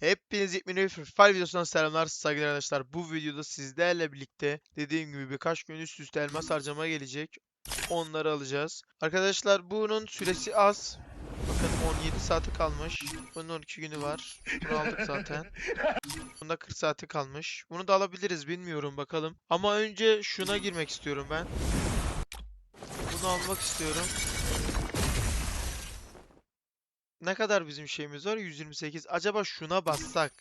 Hepiniz yepyeni Free videosundan selamlar saygılar arkadaşlar. Bu videoda sizlerle birlikte dediğim gibi birkaç gün üst üste elmas harcama gelecek. Onları alacağız. Arkadaşlar bunun süresi az. Bakın 17 saati kalmış. Bunun 12 günü var. Bunu aldık zaten. Bunda 40 saati kalmış. Bunu da alabiliriz bilmiyorum bakalım. Ama önce şuna girmek istiyorum ben. Bunu almak istiyorum. Ne kadar bizim şeyimiz var? 128. Acaba şuna bassak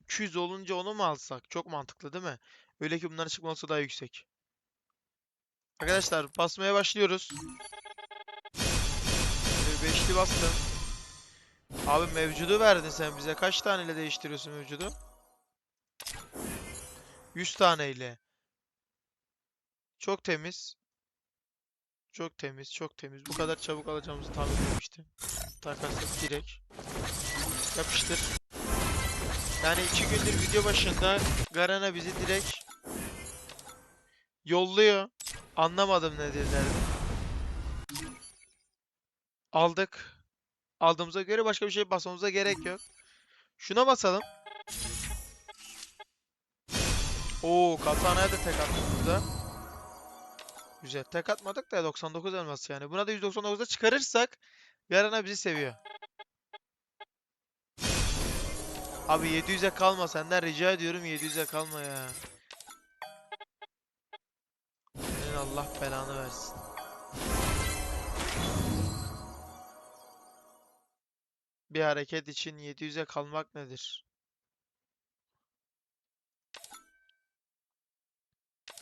200 olunca onu mu alsak? Çok mantıklı değil mi? Öyle ki bunların çıkması daha yüksek. Arkadaşlar basmaya başlıyoruz. Şöyle bir beşli bastım. Abi mevcudu verdin sen bize. Kaç taneyle değiştiriyorsun mevcudu? 100 taneyle. Çok temiz. Çok temiz, çok temiz. Bu kadar çabuk alacağımızı tahmin etmemiştim. Takarsak direkt. Yapıştır. Yani iki gündür video başında Garana bizi direkt yolluyor. Anlamadım ne dedilerdi. Aldık. Aldığımıza göre başka bir şey basmamıza gerek yok. Şuna basalım. Oo, Katana'ya da tek attık burada. Güzel. Tek atmadık da 99 elmas yani. Buna da 199'da çıkarırsak Garana bizi seviyor. Abi 700'e kalma senden rica ediyorum 700'e kalma ya. Senin Allah belanı versin. Bir hareket için 700'e kalmak nedir?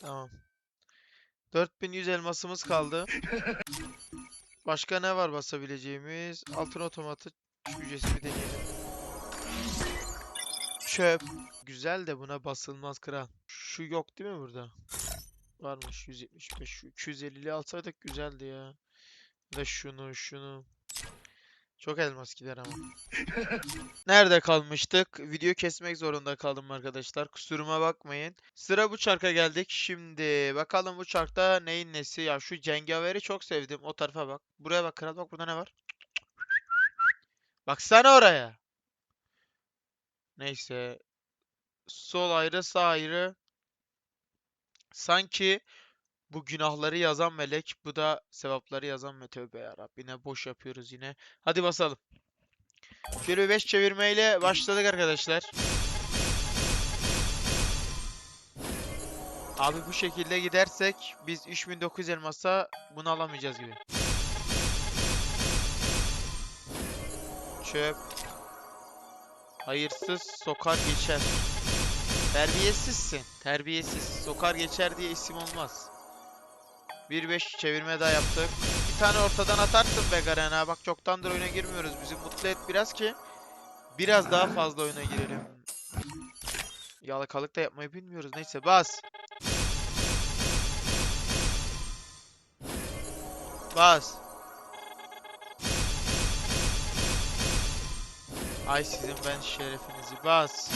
Tamam. 4100 elmasımız kaldı. Başka ne var basabileceğimiz? Altın otomatı şu ücretsiz bir deneyelim. Çöp. Güzel de buna basılmaz kral. Şu yok değil mi burada? Varmış 175. Şu 250'li alsaydık güzeldi ya. Ve şunu şunu. Çok elmas gider ama. Nerede kalmıştık? Video kesmek zorunda kaldım arkadaşlar. Kusuruma bakmayın. Sıra bu çarka geldik. Şimdi bakalım bu çarkta neyin nesi? Ya şu cengaveri çok sevdim. O tarafa bak. Buraya bak kral bak burada ne var? Baksana oraya. Neyse. Sol ayrı sağ ayrı. Sanki bu günahları yazan melek, bu da sevapları yazan melek. Tövbe yine boş yapıyoruz yine. Hadi basalım. Şöyle 5 çevirmeyle başladık arkadaşlar. Abi bu şekilde gidersek biz 3900 elmasa bunu alamayacağız gibi. Çöp. Hayırsız sokar geçer. Terbiyesizsin. Terbiyesiz. Sokar geçer diye isim olmaz. 1-5 çevirme daha yaptık. Bir tane ortadan atarsın be Garena. Bak çoktandır oyuna girmiyoruz. Bizi mutlu et biraz ki biraz daha fazla oyuna girelim. Yalakalık da yapmayı bilmiyoruz. Neyse bas. Bas. Ay sizin ben şerefinizi bas.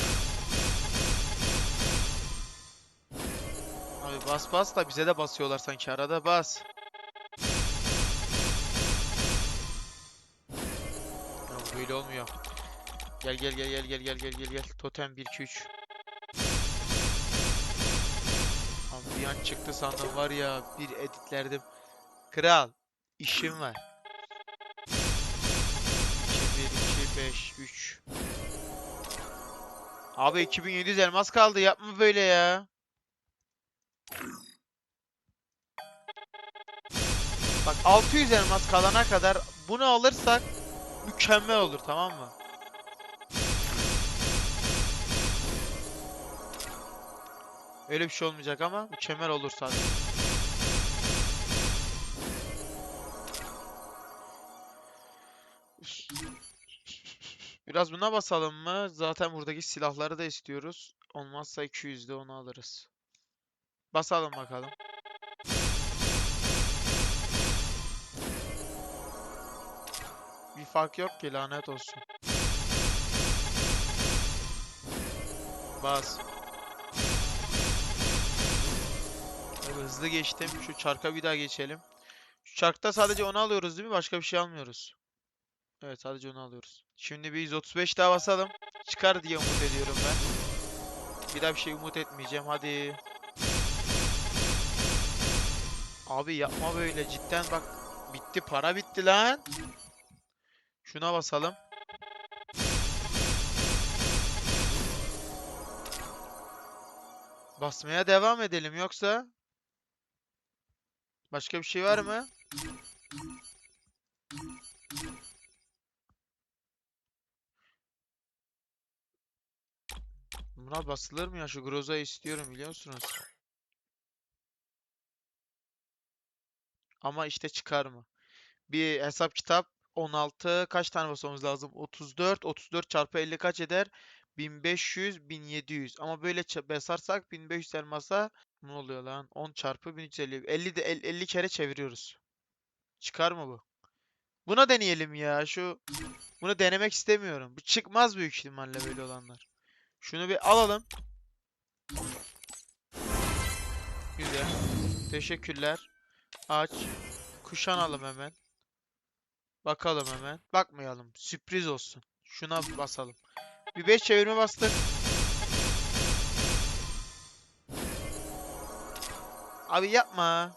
Abi bas bas da bize de basıyorlar sanki arada bas. Ya böyle olmuyor. Gel gel gel gel gel gel gel gel gel. Totem 1 2 3. Abi bir an çıktı sandım var ya bir editlerdim. Kral işim var. 2 1 2 5 3. Abi 2700 elmas kaldı yapma böyle ya. Bak 600 elmas kalana kadar bunu alırsak mükemmel olur tamam mı? Öyle bir şey olmayacak ama mükemmel olur sadece. Biraz buna basalım mı? Zaten buradaki silahları da istiyoruz. Olmazsa 200'de onu alırız. Basalım bakalım. Bir fark yok ki lanet olsun. Bas. Hızlı geçtim. Şu çarka bir daha geçelim. Şu çarkta sadece onu alıyoruz değil mi? Başka bir şey almıyoruz. Evet sadece onu alıyoruz. Şimdi bir 135 daha basalım. Çıkar diye umut ediyorum ben. Bir daha bir şey umut etmeyeceğim. Hadi. Abi yapma böyle cidden bak. Bitti para bitti lan. Şuna basalım. Basmaya devam edelim yoksa başka bir şey var mı? Buna basılır mı ya? Şu Groza'yı istiyorum biliyor musunuz? Ama işte çıkar mı? Bir hesap kitap 16 kaç tane basmamız lazım? 34 34 çarpı 50 kaç eder? 1500 1700 ama böyle basarsak 1500 elmasa ne oluyor lan? 10 çarpı 1350 50 de el- 50 kere çeviriyoruz. Çıkar mı bu? Buna deneyelim ya. Şu bunu denemek istemiyorum. Bu çıkmaz büyük ihtimalle böyle olanlar. Şunu bir alalım. Güzel. Teşekkürler. Aç. Kuşanalım hemen. Bakalım hemen. Bakmayalım. Sürpriz olsun. Şuna basalım. Bir 5 çevirme bastık. Abi yapma.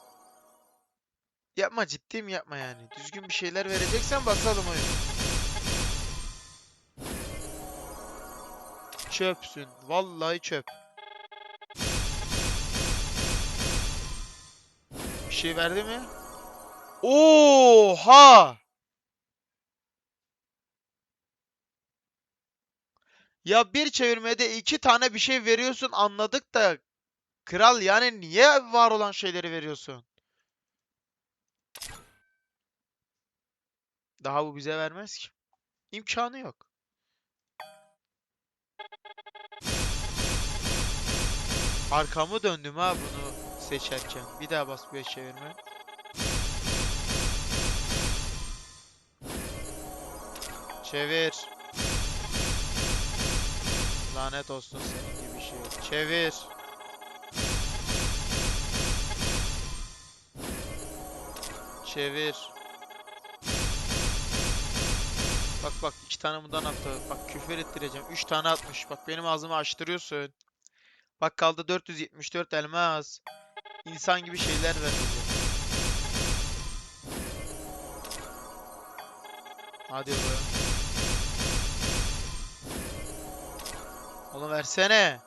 Yapma ciddiyim yapma yani. Düzgün bir şeyler vereceksen basalım oyun. Çöpsün. Vallahi çöp. Bir şey verdi mi? Oha! Ya bir çevirmede iki tane bir şey veriyorsun anladık da kral yani niye var olan şeyleri veriyorsun? Daha bu bize vermez ki. İmkanı yok. Arkamı döndüm ha bunu seçerken. Bir daha bas bir çevirme. Çevir. Lanet olsun senin gibi şey. Çevir. Çevir. Bak bak iki tane bundan attı. Bak küfür ettireceğim. Üç tane atmış. Bak benim ağzımı açtırıyorsun. Bak kaldı 474 elmas. İnsan gibi şeyler ver. Hadi be. Oğlum versene.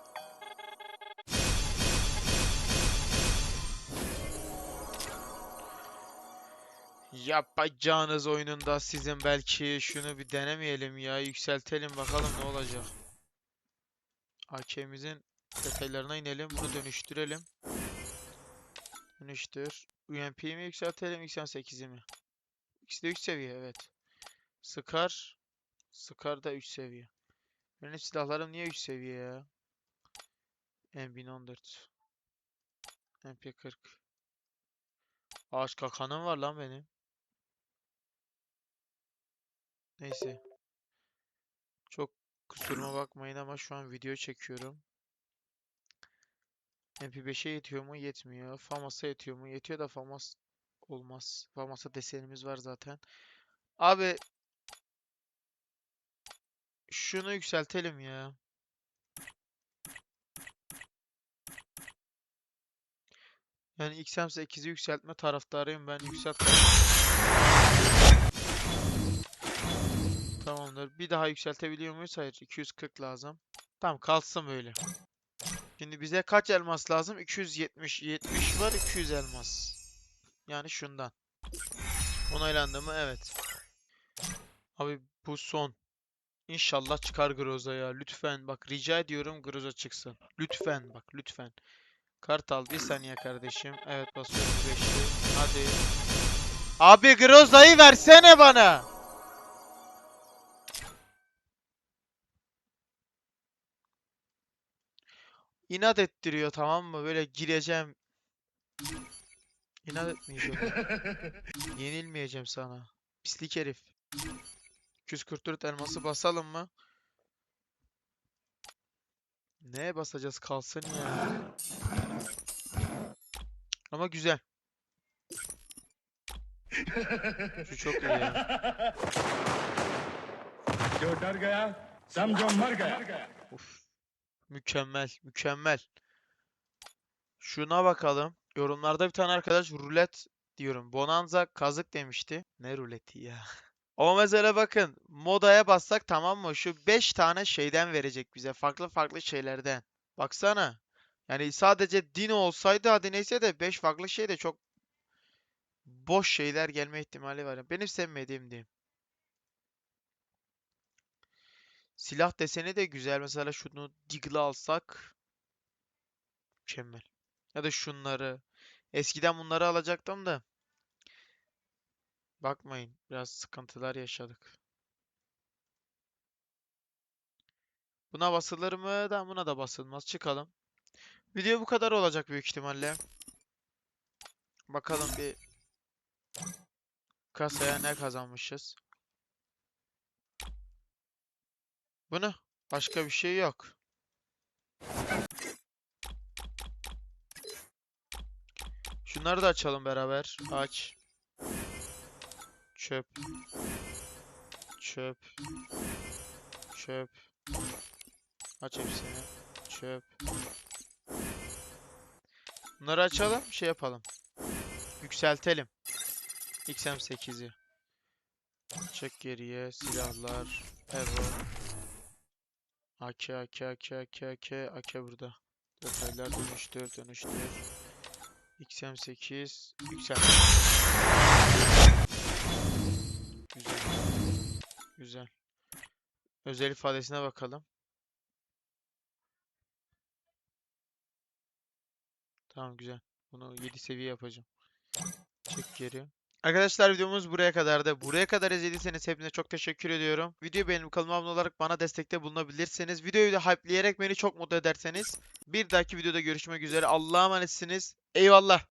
Yapacağınız oyununda sizin belki şunu bir denemeyelim ya. Yükseltelim bakalım ne olacak. AK'mizin detaylarına inelim. Bunu dönüştürelim. Dönüştür. UMP'yi mi yükseltelim? 88'i mi? İkisi de 3 seviye evet. Scar. Scar da 3 seviye. Benim silahlarım niye 3 seviye ya? M1014. MP40. Ağaç kakanım var lan benim. Neyse. Çok kusuruma bakmayın ama şu an video çekiyorum. MP5'e yetiyor mu? Yetmiyor. Famas'a yetiyor mu? Yetiyor da Famas olmaz. Famas'a desenimiz var zaten. Abi şunu yükseltelim ya. Yani XM8'i yükseltme taraftarıyım ben. Yükselt. Tamamdır. Bir daha yükseltebiliyor muyuz? Hayır. 240 lazım. Tamam kalsın böyle. Şimdi bize kaç elmas lazım? 270. 70 var. 200 elmas. Yani şundan. Onaylandı mı? Evet. Abi bu son. İnşallah çıkar Groza ya. Lütfen bak rica ediyorum Groza çıksın. Lütfen bak lütfen. Kartal bir saniye kardeşim. Evet basıyorum 5'li. Hadi. Abi Groza'yı versene bana. İnat ettiriyor tamam mı? Böyle gireceğim. İnat etmeyeceğim. Yenilmeyeceğim sana. Pislik herif. 244 elması basalım mı? Neye basacağız kalsın ya. Ama güzel. Şu çok iyi ya. Gördar gaya, zamcam. Of. Mükemmel, mükemmel. Şuna bakalım. Yorumlarda bir tane arkadaş rulet diyorum. Bonanza kazık demişti. Ne ruleti ya? Ama mesela bakın modaya bassak tamam mı? Şu 5 tane şeyden verecek bize. Farklı farklı şeylerden. Baksana. Yani sadece Dino olsaydı hadi neyse de 5 farklı şey de çok boş şeyler gelme ihtimali var. Benim sevmediğim diyeyim. Silah deseni de güzel. Mesela şunu Deagle'ı alsak mükemmel. Ya da şunları. Eskiden bunları alacaktım da. Bakmayın. Biraz sıkıntılar yaşadık. Buna basılır mı? Da buna da basılmaz. Çıkalım. Video bu kadar olacak büyük ihtimalle. Bakalım bir kasaya ne kazanmışız. Bunu. Başka bir şey yok. Şunları da açalım beraber. Aç. Çöp. Çöp. Çöp. Aç hepsini. Çöp. Bunları açalım, şey yapalım. Yükseltelim. XM8'i. Çek geriye, silahlar, Evo. AK, AK, AK, AK, AK, AK burada. Detaylar dönüştür, dönüştür. XM8, yüksel. Güzel. Özel ifadesine bakalım. Tamam güzel. Bunu 7 seviye yapacağım. Çek geri. Arkadaşlar videomuz buraya kadardı. Buraya kadar izlediyseniz hepinize çok teşekkür ediyorum. Videoyu beğenip kanalıma abone olarak bana destekte bulunabilirsiniz. Videoyu da hype'leyerek beni çok mutlu ederseniz bir dahaki videoda görüşmek üzere. Allah'a emanetsiniz. Eyvallah.